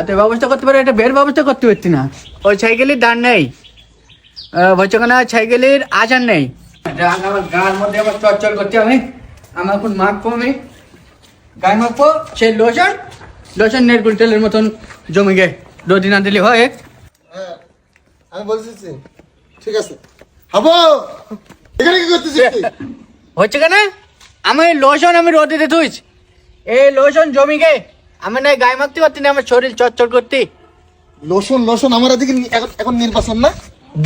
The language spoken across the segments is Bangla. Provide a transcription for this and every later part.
এত ব্যবস্থা করতে পারে একটা বের ব্যবস্থা করতে পারছি না। ওই সাইকেলের দাঁড় নেই। বলছেখানা সাইকেলের আচার নেই। আমার গার মধ্যে আমার চরচর করতে হবে। আমার এখন মাখবো আমি গায়ে মাখবো সেই লোশন লোশন নেরকুল তেলের মতন জমে গে। রোদি না দিলে হয়। হ্যাঁ আমি বলছি ঠিক আছে। হাবো! এখানে কি করতেছিস? হচ্ছে কেন? আমি লোশন আমি রোদে থুইছি এই লোশন জমি গে। আমি না গায়ে মাখতে পারছি না আমার শরীর চরচর করতে। লোশন লোশন আমার এদিকে এখন এখন নির্বাচন না?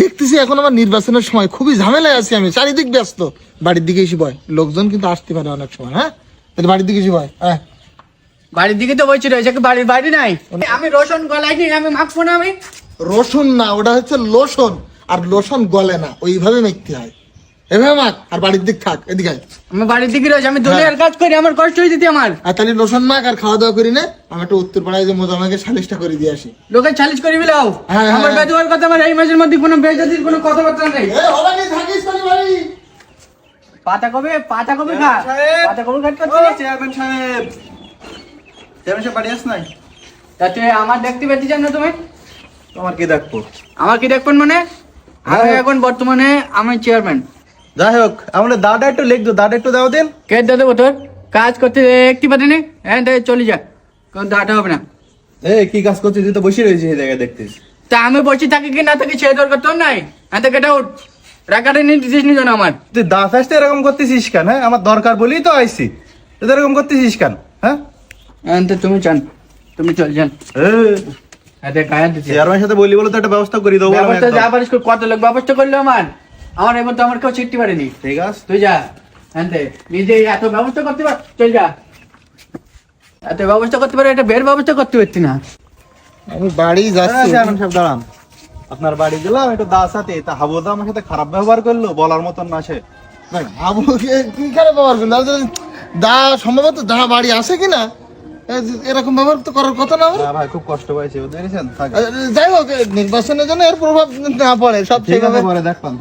দেখতেছি এখন আমার নির্বাচনের সময়। খুবই ঝামেলায় আছি আমি চারিদিক ব্যস্ত। বাড়ির দিকে এসে ভয়। লোকজন কিন্তু আসতে পারে অনেক সময় হ্যাঁ? তাহলে বাড়ির দিকে এসে ভয় হ্যাঁ? বাড়ির দিকে তো বলছি রয়েছে কি বাড়ির বাড়ি নাই? আমি রসুন গলাই নি আমি মাখবো না আমি? রসুন না ওটা হচ্ছে লোশন। আর লোশন গলে না ওইভাবে মেখতে হয়। এভাবে মাখ আর বাড়ির দিক থাক এদিকে আয়। আমি বাড়ির দিকে রয়েছে আমি দুনিয়ার কাজ করি আমার কষ্ট হয়ে যেতে আমার। আর তাহলে লোশন মাখ আর খাওয়া দাওয়া করি না আমি একটু উত্তর পাড়ায় যে মোজামাকে সালিশটা করে দিয়ে আসি। করি বিলাও। হ্যাঁ, হ্যাঁ, আমার হ্যাঁ। বেদুয়ার কথা আমার এই মাসের মধ্যে কোনো বেজাতির কোনো কথাবার্তা নেই। এ হবে নি থাকিস তাহলে পাতা কবে পাতা কবে খা? সাহেব। পাতা কবে খাট ও চেয়ারম্যান সাহেব। চেয়ারম্যান সাহেব বাড়ি আস নাই? তাতে আমার দেখতে পেতে চান না তুমি? তোমার কি দেখব? আমার কি দেখবেন মানে? আমি এখন বর্তমানে আমি চেয়ারম্যান যাই হোক আমাদের দাদা একটু লিখ দো দাদা একটু দাও দিন। কে দেবো তোর? কাজ করতে একটি পারিনি হ্যাঁ তাই চলে যা। কোনো দাঁটা হবে না। এ কি কাজ করছিস? তুই তো বসে রয়েছিস এই জায়গায় দেখতিস তা আমি বসে থাকি কি না থাকি সে দরকার তোর নাই? হ্যাঁ তো কেটে উঠ রাখাটা নিয়ে দিছিস নি যেন আমার। তুই দাঁত আসতে এরকম করতেছিস কেন হ্যাঁ? আমার দরকার বলেই তো আইসি তুই এরকম করতেছিস কেন হ্যাঁ? হ্যাঁ তো তুমি চান তুমি চল যান। হ্যাঁ গায়ে দিচ্ছি চেয়ারম্যানের সাথে বলি বলে তো একটা ব্যবস্থা করে দেবো ব্যবস্থা। যা পারিস কত লোক ব্যবস্থা করল আমার? আমার এবার তো আমার কেউ ছিটতে পারেনি। ঠিক আছে। তুই যা হ্যাঁ নিজে এত ব্যবস্থা করতে পার চল যা। এত ব্যবস্থা করতে পারে এটা বের ব্যবস্থা করতে পারছি না। আমি বাড়ি যাচ্ছি। চেয়ারম্যান সাহেব দাঁড়ান। আপনার বাড়ি গেলাম একটু দা সাথে। তা হাবু দা আমার সাথে খারাপ ব্যবহার করল বলার মতন না সে। না, আবুকে কি করে ব্যবহার করল? দা সম্ভবত দা বাড়ি আসে কিনা? এরকম ব্যবহার তো করার কথা না ভাই খুব কষ্ট পাইছে যাই হোক নির্বাচনের জন্য এর প্রভাব না পড়ে সব ঠিক আছে সেভাবে পরে দেখলাম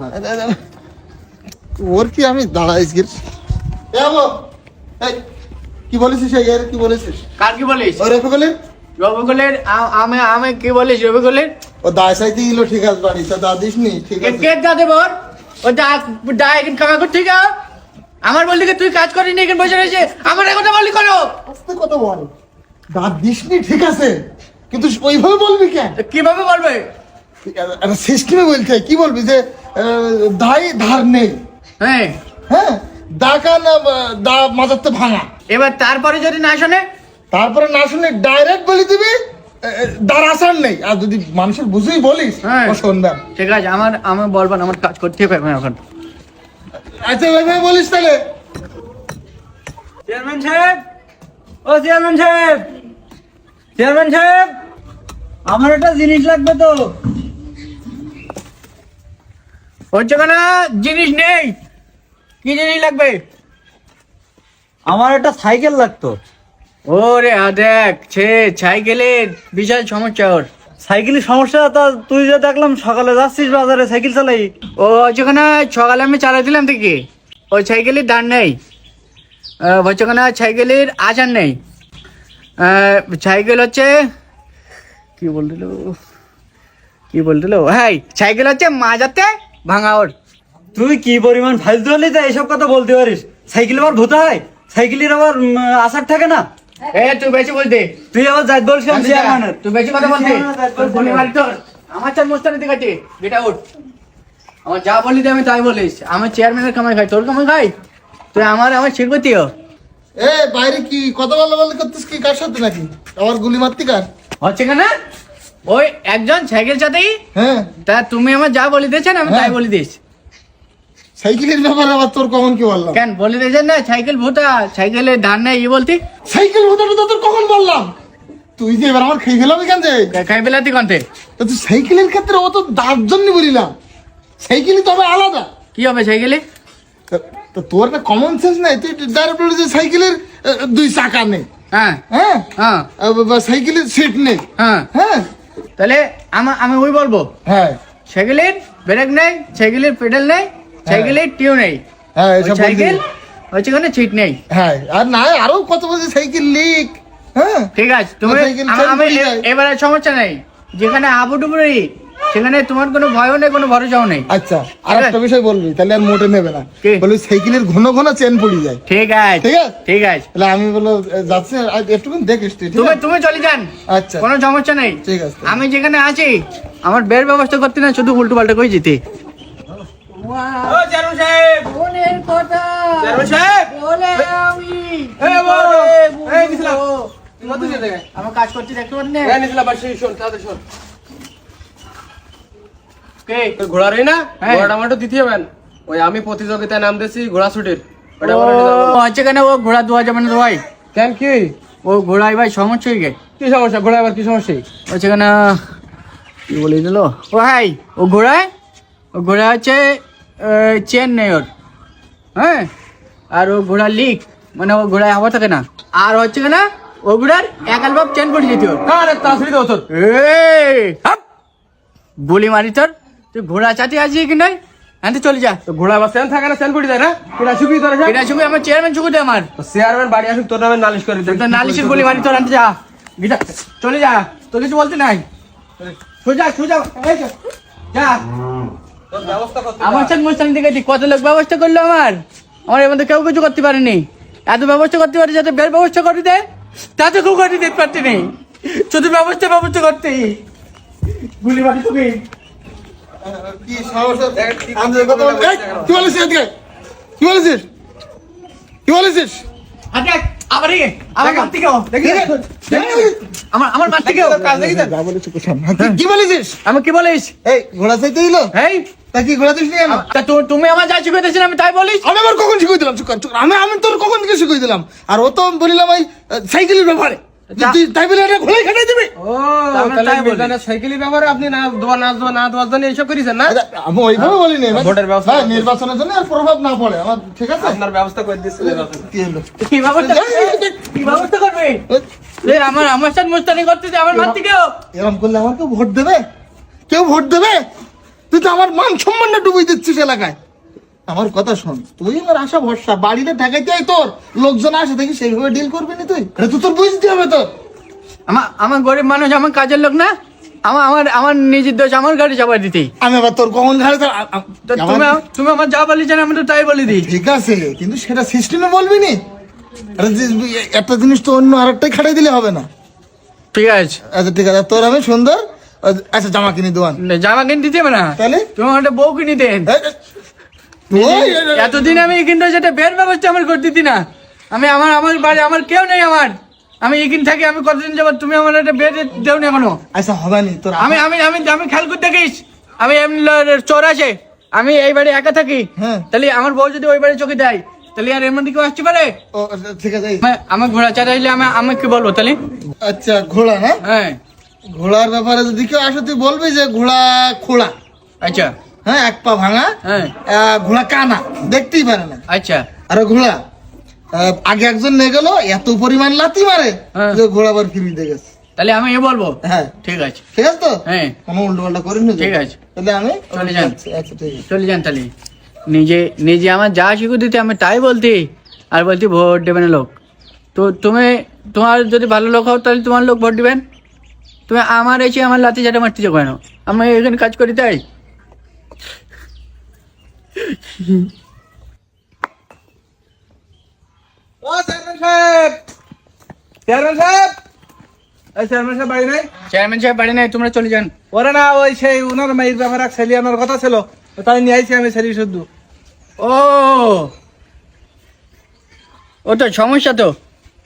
ওর কি আমি দাঁড়াইছি কি বলেছিস কি বলেছিস? কার কি বলিস? বলে আমি আমি কি বলিস ও গেল ঠিক আছে বাড়ি তা দা দিস নি ঠিক আছে। কে দা দেব ওর? ও দা দা এখন কামা করতে গা আমার বললি তুই কাজ করিনি এখানে বসে রয়েছে? আমার কথা বললি করো। আস্তে কথা বল। দাঁত দিস নি ঠিক আছে কিন্তু ওইভাবে বলবি কেন? কীভাবে বলবে? সিস্টেমে বলতে হয়? কি বলবি যে দায় ধার নেই। হ্যাঁ। হ্যাঁ? দাকা না দা মাজারতে ভাঙা। এবার তারপরে যদি না শোনে? তারপরে না শুনে ডাইরেক্ট বলি দিবি দার আসার নেই। আর যদি মানুষের বুঝেই বলিস হ্যাঁ। ঠিক আছে আমার আমি বলব না, আমার কাজ করতে হবে এখন। আচ্ছা বলিস তাহলে। চেয়ারম্যান সাহেব, ও চেয়ারম্যান সাহেব চেয়ারম্যান সাহেব, আমার একটা জিনিস লাগবে তো। কেন? জিনিস নেই। কি জিনিস লাগবে? আমার একটা সাইকেল লাগতো। ওরে দেখ সে সাইকেলের বিশাল সমস্যা ওর। সাইকেলের সমস্যা তা তুই যে দেখলাম সকালে যাচ্ছিস বাজারে সাইকেল চালাই। ও যেখানে সকালে আমি চালাই দিলাম থেকে ওই সাইকেলের দাঁড় নেই। হচ্ছে কেন সাইকেলের আচার নেই। সাইকেল হচ্ছে কি বলছিল কি বলছিল হ্যাঁ সাইকেল হচ্ছে মাজাতে ভাঙা ওর। তুই কি পরিমাণ ফালতু হলি তা এইসব কথা বলতে পারিস? সাইকেল আবার ভূতা হয়? সাইকেলের আবার আসার থাকে না? এ তুই বেশি বলতে। তুই আবার যাই বলছিস আমি চেয়ারম্যানের তুই বেশি কথা বলতে। চেয়ারম্যানের দায়িত্ব তোর ফোনে বলে। মারি তোর। আমার চার মোস্তানি দিকে আছে বেটা উঠ। আমার যা বলি দে আমি তাই বলিস। আমি চেয়ারম্যানের কামাই খাই তোর কামাই খাই তুই আমার আমার এ বাইরে কি কথা বলা বলি করতিস কি? কার সাথে নাকি? আমার গুলি মারতি কার? হচ্ছে কেন? ওই একজন সাইকেল চাতেই হ্যাঁ। তা তুমি আমার যা বলি দিয়েছেন আমি তাই হ্যাঁ। বলি দিস সাইকেলের ব্যাপারে আবার তোর কখন কি বললাম? কেন বলি দিয়েছেন না সাইকেল ভূতা সাইকেলে ধান নেই ই বলতি। সাইকেল ভোটাটা তো তোর কখন বললাম? তুই যে এবার আমার খেয়ে ফেলাম কেন যে? খাই পেলাতি কন্তে তা তুই সাইকেলের ক্ষেত্রে অত দাঁত জন্য বলিলাম সাইকেলই তবে আলাদা। কি হবে সাইকেলে? তা- তোর না কমন সেন্স নাই? তুই ডাইরেক্ট বলি যে সাইকেলের দুই চাকা নেই। হ্যাঁ। হ্যাঁ? হ্যাঁ। সাইকেলের সিট নেই। হ্যাঁ। হ্যাঁ? তাহলে আমা- আমি ওই বলব। হ্যাঁ। সাইকেলের ব্রেক নেই সাইকেলের পেডাল নেই সাইকেলের টিউ নেই। হ্যাঁ সাইকেল। হচ্ছে কোনো সিট নেই। হ্যাঁ আর না আরও কত বলছে সাইকেল লিক। হ্যাঁ ঠিক আছে তুমি আম-। এবারে সমস্যা নেই যেখানে আবুডুবুরি সেখানে তোমার কোনো ভয়ও নেই কোনো ভরসাও নেই। আচ্ছা আর একটা বিষয় বলবি তাহলে আর মোটে নেবে না? বলবি সাইকেলের ঘন ঘন চেন পড়ে যায়। ঠিক আছে ঠিক আছে? ঠিক আছে। তাহলে আমি বলো যাচ্ছি একটু দেখিস তুই তুমি তুমি চলে যান। আচ্ছা। কোনো সমস্যা নেই। ঠিক আছে। আমি যেখানে আছি আমার বের ব্যবস্থা করতে না শুধু উল্টো পাল্টা করে যেতে। ও চেয়ারম্যান সাহেব। মনের কথা চেয়ারম্যান সাহেব। বলে আমি নিছিলাম। আমার কাজ করছি দেখতে পারেন হ্যাঁ, নিছিলাম, বাসি, শোন, তাড়াতাড়ি শোন। কে? ওই ঘোড়ারই না। ঘোড়াটা আমারটা দিতে হবেন ওই আমি প্রতিযোগিতায় নাম দিয়েছি ঘোড়া ছুটির। ওটা আচ্ছা কেন ও ঘোড়া দোয়া যাবে না ভাই? কেন কি? ও ঘোড়ায় ভাই সমস্যা হয়ে গেছে কি সমস্যা? ঘোড়া আবার কি সমস্যা? সেখানে কি বলে দিল? ও ভাই ও ঘোড়ায়? ও ঘোড়া হচ্ছে চেন নেই ওর। হ্যাঁ? আর ও ঘোড়া লিক মানে ও ঘোড়ায় হাওয়া থাকে না। আর হচ্ছে কেনা ও ঘোড়ার এক আলবাব চেন পড়ে যেত তোর! গুলি মারি তোর। তুই ঘোড়া চাটি আছিস কি নয় হ্যাঁ চলে যা। তো ঘোড়া আবার স্যান থাকে না স্যান পড়ে যায় না? এটা শুকিয়ে তোর এটা শুধু আমার চেয়ারম্যান চুকুতে আমার। চেয়ারম্যান বাড়ি আসুক তোর নামে নালিশ করে দেবে তো নালিশের গুলি মারি তোর আনতে যা। গিটা চলে যা। তোর কিছু বলতে নাই। সোজা সোজা যা, আমার সাথে মুস্তানি দিকে কত লোক ব্যবস্থা করল আমার? আমার এর মধ্যে কেউ কিছু করতে পারেনি। এত ব্যবস্থা করতে পারে যাতে বের ব্যবস্থা করে দেয় তাতে কেউ করে দিতে পারতে নেই। শুধু ব্যবস্থা ব্যবস্থা করতে গুলি মারি তুমি কি সমস্যা বলেছিস কি বলেছিস? কি বলেছিস? আচ্ছা আবার আমার মারতে কেউ আমার আমার মারতে কেউ যা বলেছিস কো বলেছিস? আমি কি বলিস? এই ঘোড়া চাইতে দিল এই। তা কি ঘোড়া দিস কেন? তা তুমি আমার যা আমি তাই বলিস? আমি আমার কখন শিখিয়ে দিলাম। আমি আমি তোর কখন থেকে শিখিয়ে দিলাম? আর ও তো বলিলাম ওই আহ, সাইকেলের ব্যাপারে। তুই তাই বলে এটা ঘোড়াই খাটাই দিবি? ও তাহলে মিজানের সাইকেলের ব্যাপারে আপনি না দোয়া না দোয়া না দোয়ার জন্য এইসব করেছেন না? আমি ওইভাবে বলিনি। ভাই। ভোটের ব্যবস্থা নির্বাচনের জন্য আর প্রভাব না পড়ে আমার ঠিক আছে? আপনার ব্যবস্থা করে কি ব্যবস্থা কি ব্যবস্থা করবে? আমার আমার সাথে মুস্তানি আমার এরকম করলে আমার কেউ ভোট দেবে? কেউ ভোট দেবে? তুই তো আমার মান সম্মানটা ডুবিয়ে দিচ্ছিস এলাকায়। আমার কথা শোন তুই আমার আশা ভরসা বাড়িতে ঢাকাইতে আয় তোর লোকজন আসে দেখি সেইভাবে ডিল করবি না তুই? এটা তো তোর বুঝতে হবে তো আমার আমার গরিব মানুষ আমার কাজের লোক না? আমার আমার আমার নিজের দোষ আমার গাড়ি চাপা দিতে। আমি আবার তোর কখন তোর তুমি তুমি আমার যা বলি জানো আমি তো তাই বলে দিই। ঠিক আছে কিন্তু সেটা সিস্টেমে বলবি নি? একটা জিনিস তো অন্য আরেকটাই খাটাই দিলে হবে না। ঠিক আছে। আচ্ছা ঠিক আছে তোর আমি সুন্দর। আচ্ছা জামা কিনে দেওয়ান জামা কিনে দিতে হবে না। তাহলে? তুমি আমার একটা বউ কিনে দেন এই, এই, ওই, এই, এই, এতদিন আমি কিন্তু সেটা বের ব্যবস্থা আমার করে দিতি না। আমি আমার আমার বাড়ি আমার কেউ নেই আমার। আমি এখানে থাকি আমি কতদিন যাব তুমি আমার একটা বেড দেও না এখনও? আচ্ছা হবে নি তোর আমি আমি আমি আমি খেয়াল করতে দেখিস। আমি এমনি চোর আছে। আমি এই বাড়ি একা থাকি। হ্যাঁ। তাহলে আমার বউ যদি ওই বাড়ি চোখে দেয় তাহলে আর মধ্যে কেউ আসতে পারে? ও, ঠিক আছে আমার- আমার ঘোড়া চালাইলে আমি আমি কি বলব তাহলে? আচ্ছা ঘোড়া হ্যাঁ? হ্যাঁ। ঘোড়ার ব্যাপারে যদি কেউ আসে তুই বলবি যে ঘোড়া খোড়া। আচ্ছা। হ্যাঁ এক পা ভাঙা হ্যাঁ। ঘোড়া কানা দেখতেই পারে না। আচ্ছা। আর ঘোড়া আগে একজন নিয়ে গেল এত পরিমাণ লাথি মারে হ্যাঁ। যে ঘোড়া আবার ফিরিয়ে গেছে। তাহলে আমি এ বলব? হ্যাঁ। ঠিক আছে। ঠিক আছে তো? হ্যাঁ। কোনো উল্টো পাল্টা করিনি ঠিক আছে। তাহলে আমি চলে যান। আচ্ছা আচ্ছা, ঠিক আছে। চলে যান তাহলে। নিজে নিজে আমার যা শিখু দিতে আমি তাই বলতি। আর বলতি ভোট দেবে না লোক। তো তুমি তোমার যদি ভালো লোক হও তাহলে তোমার লোক ভোট দিবেন। তুমি আমার এসে আমার লাতি চাটা মারতে যাব কেন? আমি এখানে কাজ করি তাই। ও চেয়ারম্যান সাহেব! চেয়ারম্যান সাহেব! এই চেয়ারম্যান সাহেব বাড়ি নাই? চেয়ারম্যান সাহেব বাড়ি নাই তোমরা চলে যান। ওরে না ওই সেই উনার মেয়ের ব্যাপারে ছেলে আনার কথা ছিল তাই নিয়ে আইছি আমি ছেলে শুদ্ধ। ও ও তো সমস্যা তো।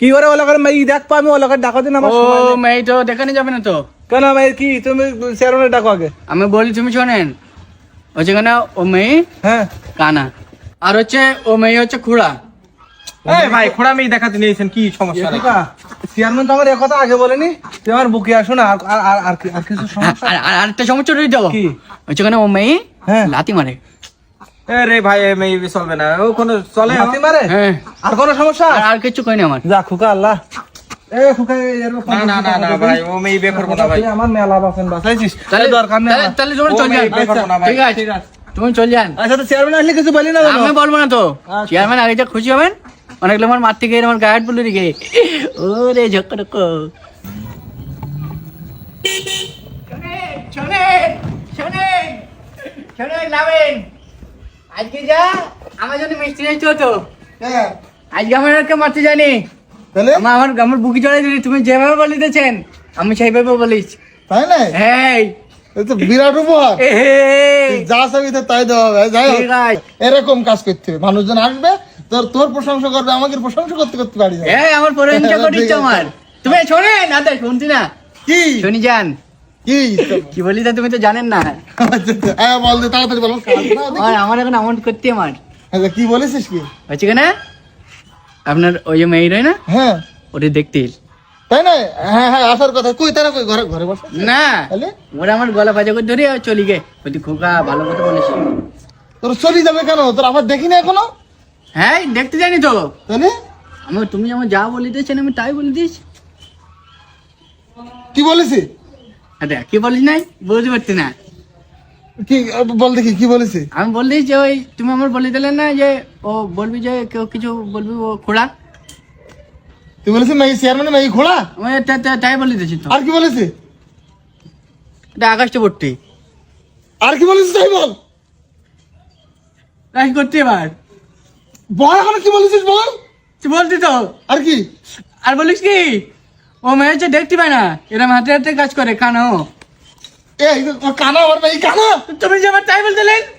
কি করে ওলা করে মেয়ে দেখব আমি ওলা করে ডাকো দিন আমার ও তো দেখানো যাবে না তো। কেন কি তুমি ডাকো আগে? আমি বলি তুমি শোনেন হচ্ছে কেন ও মেয়ে হ্যাঁ। কানা। আর হচ্ছে ও মেয়ে হচ্ছে খুড়া। এই ভাই খোড়া মেয়ে দেখাতে নিয়েছেন কি সমস্যা নেই চেয়ারম্যান তো আমার কথা আগে বলেনি তুই আমার বুকে আসো না আর আর- আর আর কিছু সমস্যা? আর আর আরেকটা সমস্যা রয়ে যাব। কি? হচ্ছে কেন ও মেয়ে হ্যাঁ। লাতি মারে। রে ভাই মেয়ে চলবে না। ও কোনো চলে? হাতি মারে? হ্যাঁ আর কোনো সমস্যা? আর আর কিছু কই না আমার। যা খুকা আল্লাহ। এ খুকা এর না না না না ভাই ও মেয়ে বিয়ে করব না ভাই। তুই আমার মেলা বাসন বাসাইছিস তাহলে তাহলে দরকার নেই তাহলে- আমার। তাহলে তুমি চল যান। বিয়ে করব না ভাই। ঠিক আছে। তুমি চল যান। আচ্ছা চেয়ারম্যান আসলে কিছু বলি না আমি বলব না তো। চেয়ারম্যান আগে যা খুশি হবেন অনেক লোক আমার মারতে গিয়ে আমার গায়ে বলে রেখে ঝক্ক শোনেন নামেন। আজকে যা আমার জন্য মিষ্টি নিয়ে হতো। হ্যাঁ। আজকে আমার মারতে জানি তাহলে? আমার আমার আমার বুকি চড়াই দিলি তুমি যেভাবে বলিতেছেন আমি সেইভাবে বলিস। তাই না হ্যাঁ তো বিরাট উপহার। এ হে। তুই যা চাবি তাই দেওয়া হবে। যাই হোক এরকম কাজ করতে হবে। মানুষজন আসবে তোর তোর প্রশংসা করবে আমাকে প্রশংসা করতে করতে যাবে। আমার প্রশংসা ঠিক করিস আমার। তুমি শোনেন না তো শুনছি না। কি? শুনি যান কি? কি বলি তা তুমি তো জানেন না। হ্যাঁ বল দে তাড়াতাড়ি বলো না। আমার এখন আমন্ট করতে আমার। আচ্ছা, কি বলেছিস কি? হচ্ছে কেনা আপনার ওই যে মেয়ে রয় না? হ্যাঁ। ওটা দেখতে তাই না? হ্যাঁ হ্যাঁ আসার কথা। কই তারা কই? ঘরে ঘরে বসে? না। ওরা আমার গলা ফাজা করে ধরে চলি গে বলছি খোকা ভালো কথা বলেছি তোর চলে যাবে কেন? তোর আবার দেখি না এখনও? হ্যাঁ দেখতে জানি তো। তাহলে? আমি তুমি আমার যা বলে বলিতেছেন আমি তাই বলে দিয়েছি। কি বলেছি আরে কি বলিস নাই? বুঝতে পারছি না। কি বল দেখি কি বলেছি? আমি বললি যে ওই তুমি আমার বলে দিলে না যে ও বলবি যে কেউ কিছু বলবি ও খোড়া তুই বলেছিস মেয়ে চেয়ারম্যান মেয়ে ঘোড়া আমি তা- তা- তাই বলে দিয়েছি তো। আর কি বলেছি? এটা আকাশটা ভর্তি। আর কি বলেছিস তাই বল। রাশ করতে এবার। বল এখন কি বলেছিস বল। তুই বলতি তো। আর কি? আর বলিস কি? ও মেয়ে হচ্ছে দেখতে পায় না। এরম হাতে হাতে কাজ করে কানো এই কানা ওর মেয়ে কানা। তুমি যে আমার তাই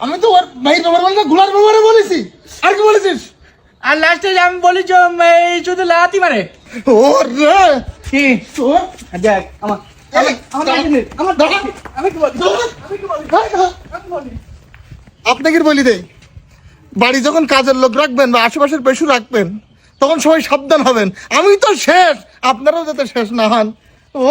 আমি তো ওর ব্যাপার বলতে ব্যাপারে বলেছি। আর কি বলেছিস? আর লাস্টে আমি বলি শুধু লাতি মারে। ও রে! কি? দেখ আমার আপনাকে বলি দেই? বাড়ি যখন কাজের লোক রাখবেন বা আশেপাশের পশু রাখবেন তখন সবাই সাবধান হবেন। আমি তো শেষ। আপনারাও যাতে শেষ না হন। ও